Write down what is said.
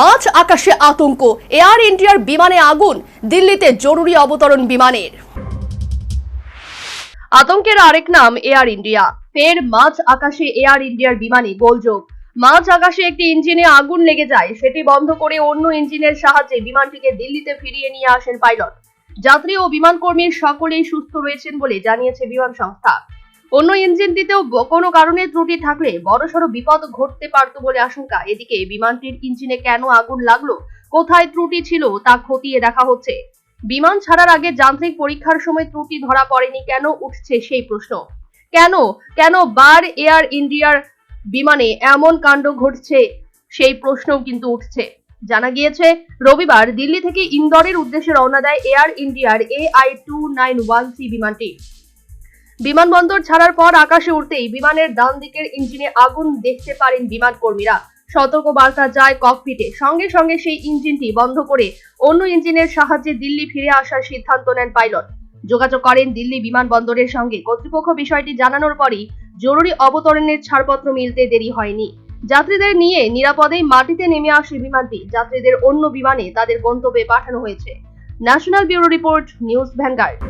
মাঝ আকাশে আতঙ্ক। এয়ার ইন্ডিয়ার বিমানে আগুন। দিল্লিতে জরুরি অবতরণ বিমানের। আতঙ্কের আরেক নাম এয়ার ইন্ডিয়া। ফের মাঝ আকাশে এয়ার ইন্ডিয়ার বিমানে গোলযোগ। মাঝ আকাশে একটি ইঞ্জিনে আগুন লেগে যায়। সেটি বন্ধ করে অন্য ইঞ্জিনের সাহায্যে বিমানটিকে দিল্লিতে ফিরিয়ে নিয়ে আসেন পাইলট। যাত্রী ও বিমান কর্মী সকলেই সুস্থ রয়েছেন বলে জানিয়েছে বিমান সংস্থা। অন্য ইঞ্জিনটিতেও ব- কোনো কারণে ত্রুটি থাকলে বড়সড় বিপদ ঘটতে পারত বলে আশঙ্কা। এদিকে বিমানটির ইঞ্জিনে কেন আগুন লাগল, কোথায় ত্রুটি ছিল তা খতিয়ে দেখা হচ্ছে। বিমান ছাড়ার আগে যান্ত্রিক পরীক্ষার সময় ত্রুটি ধরা পড়েনি, কেন উঠছে সেই প্রশ্ন। কেন কেন বার এয়ার ইন্ডিয়ার বিমানে এমন কাণ্ড ঘটছে, সেই প্রশ্নও কিন্তু উঠছে। জানা গিয়েছে, রবিবার দিল্লি থেকে ইন্দোরের উদ্দেশ্যে রওনা দেয় এয়ার ইন্ডিয়ার A I two nine one C বিমানটি। বিমানবন্দর ছাড়ার পর আকাশে উঠতেই বিমানের ডান দিকের ইঞ্জিনে আগুন দেখতে পারেন বিমান কর্মীরা সতর্ক বার্তা যায় ককপিটে। সঙ্গে সঙ্গে সেই ইঞ্জিনটি বন্ধ করে অন্য ইঞ্জিনের সাহায্যে দিল্লি ফিরে আসার সিদ্ধান্ত নেন পাইলট। যোগাযোগ করেন দিল্লি বিমানবন্দরের সঙ্গে। কর্তৃপক্ষ বিষয়টি জানানোর পরই জরুরি অবতরণের ছাড়পত্র মিলতে দেরি হয়নি। যাত্রীদের নিয়ে নিরাপদেই মাটিতে নেমে আসে বিমানটি। যাত্রীদের অন্য বিমানে তাদের গন্তব্যে পাঠানো হয়েছে। National bureau report, news Vanguard.